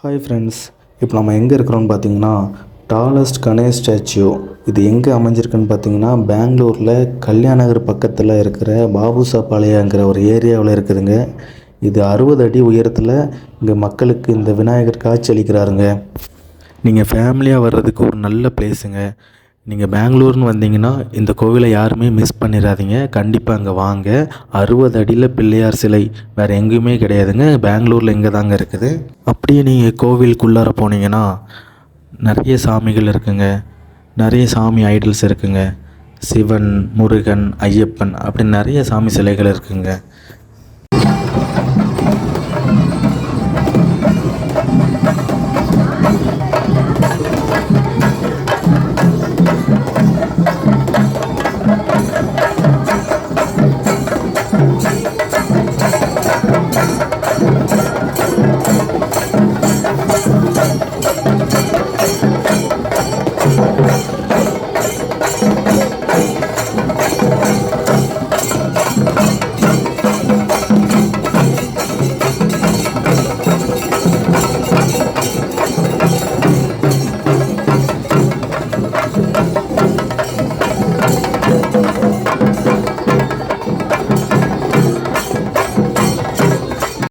Hi friends இப்போ நம்ம எங்கே இருக்கிறோம்னு பார்த்தீங்கன்னா டாலஸ்ட் கணேஷ் ஸ்டாச்சு இது எங்கே அமைஞ்சிருக்குன்னு பார்த்தீங்கன்னா பெங்களூரில் கல்யாண நகர் பக்கத்தில் இருக்கிற பாபுசாபாளையங்கிற ஒரு ஏரியாவில் இருக்குதுங்க. இது அறுபது அடி உயரத்தில் இங்கே மக்களுக்கு இந்த விநாயகர் காட்சி அளிக்கிறாருங்க. நீங்கள் ஃபேமிலியாக வர்றதுக்கு ஒரு நல்ல பிளேஸுங்க நீங்கள் பெங்களூர்னு வந்தீங்கன்னா இந்த கோவிலை யாருமே மிஸ் பண்ணிடாதீங்க கண்டிப்பாக அங்கே வாங்க. அறுபது அடியில் பிள்ளையார் சிலை வேறு எங்கேயுமே கிடையாதுங்க. பெங்களூரில் இங்கே தாங்க இருக்குது. அப்படியே நீங்கள் கோவிலுக்குள்ளார போனீங்கன்னா நிறைய சாமிகள் இருக்குங்க. நிறைய சாமி ஐடல்ஸ் இருக்குங்க. சிவன் முருகன் ஐயப்பன் அப்படி நிறைய சாமி சிலைகள் இருக்குங்க.